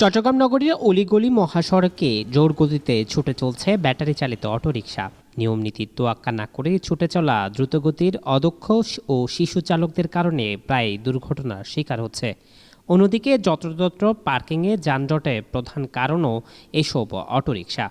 চট্টগ্রাম নগরীর অলিগলি মহাসড়কে জোর গতিতে ছুটে চলছে ব্যাটারি চালিত অটোরিকশা। নিয়ম নীতির তোয়াক্কা না করে ছুটে চলা দ্রুতগতির অদক্ষ ও শিশু চালকদের কারণে প্রায় দুর্ঘটনার শিকার হচ্ছে। অন্যদিকে যত্রতত্র পার্কিংয়ে যানজটের প্রধান কারণও এসব অটোরিকশা।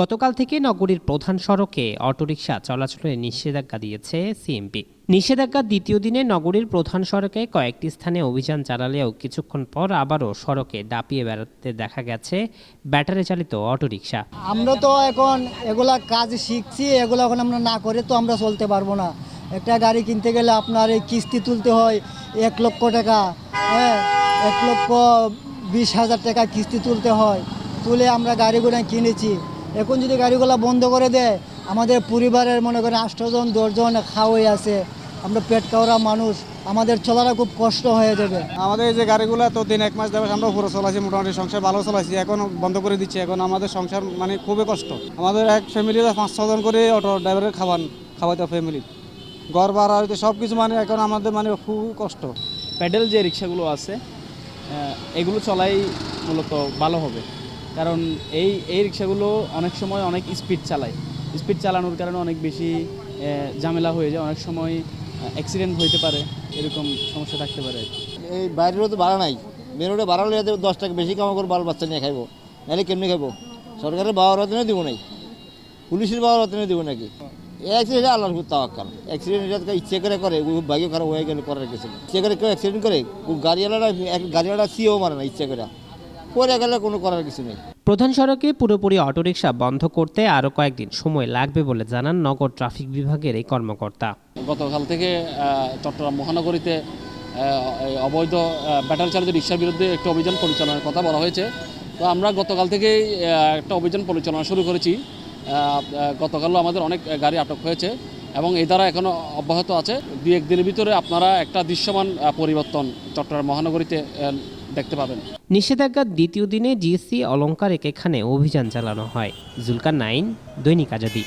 গতকাল থেকে নগরীর প্রধান সড়কে অটোরিকশা চলাচলের নিষেধাজ্ঞা দিয়েছে সিএমপি। নিষেধাজ্ঞার দ্বিতীয় দিনে নগরীর প্রধান সড়কে কয়েকটি স্থানে অভিযান চালালেও কিছুক্ষণ পর আবারও সড়কে দাপিয়ে বেড়াতে দেখা গেছে ব্যাটারি চালিত অটোরিকশা। আমরা তো এখন এগুলা কাজ শিখছি, এগুলো এখন আমরা না করে তো আমরা চলতে পারব না। একটা গাড়ি কিনতে গেলে আপনার এই কিস্তি তুলতে হয় এক লক্ষ টাকা হ্যাঁ? এক লক্ষ বিশ হাজার টাকা কিস্তি তুলতে হয়। তুলে আমরা গাড়িগুলো কিনেছি। এখন যদি গাড়িগুলো বন্ধ করে দেয় আমাদের পরিবারের মনে করেন আষ্টজন দশজন খাওয়াই আছে। আমরা পেট কাওড়া মানুষ আমাদের চলাটা খুব কষ্ট হয়ে যাবে। আমাদের যে গাড়িগুলো তো দিন এক মাস দেবে আমরা উপরে চলাইছি মোটামুটি সংসার ভালো চলাইছি এখন বন্ধ করে দিচ্ছি। এখন আমাদের সংসার মানে খুবই কষ্ট। আমাদের এক ফ্যামিলিতে পাঁচ ছজন করে অটো ড্রাইভারের খাবার খাওয়াইতে ফ্যামিলি ঘর ভাড়া হইতে সব কিছু মানে এখন আমাদের মানে খুবই কষ্ট। প্যাডেল যে রিক্সাগুলো আছে এগুলো চলাই মূলত ভালো হবে। কারণ এই এই রিক্সাগুলো অনেক সময় অনেক স্পিড চালায়। স্পিড চালানোর কারণে অনেক বেশি ঝামেলা হয়ে যায়, অনেক সময় অ্যাক্সিডেন্ট হইতে পারে, এরকম সমস্যা থাকতে পারে। এই বাইরেরও তো ভাড়া নাই। মেন রোডে লইয়া দেবো দশ টাকা বেশি কামা করে বাল বাচ্চা নিয়ে খাইবো। নাহলে কেমনি খাইবো? সরকারের বাবার হাতে দেবো নাই। পুলিশের বাবার হাতে দিব নাকি? অ্যাক্সিডেন্ট আল্লাহর উপর তাওয়াক্কাল। অ্যাক্সিডেন্ট ইচ্ছে করে করে ভাগ্য খারাপ হয়ে গেলে করার নেই। ইচ্ছে করে কেউ অ্যাক্সিডেন্ট করে এক- গাড়িওয়ালা সিও মারে না ইচ্ছে করে। করে গেলে কোনো করার কিছু নেই। প্রধান সড়কে পুরোপুরি অটোরিকশা বন্ধ করতে আরও কয়েকদিন সময় লাগবে বলে জানান নগর ট্রাফিক বিভাগের এই কর্মকর্তা। গতকাল থেকে চট্টগ্রাম মহানগরীতে অবৈধ ব্যাটারি চালিত রিক্সার বিরুদ্ধে একটি অভিযান পরিচালনার কথা বলা হয়েছে। তো আমরা গতকাল থেকেই একটা অভিযান পরিচালনা শুরু করেছি। গতকালও আমাদের অনেক গাড়ি আটক হয়েছে। এবং এই দ্বারা এখনও অব্যাহত আছে। দু একদিনের ভিতরে আপনারা একটা দৃশ্যমান পরিবর্তন চট্টগ্রাম মহানগরীতে দেখতে পাবেন। নিষেধাজ্ঞার দ্বিতীয় দিনে জিএসসি অলঙ্কার এখানে অভিযান চালানো হয়। জুলকার নাইন, দৈনিক আজাদি।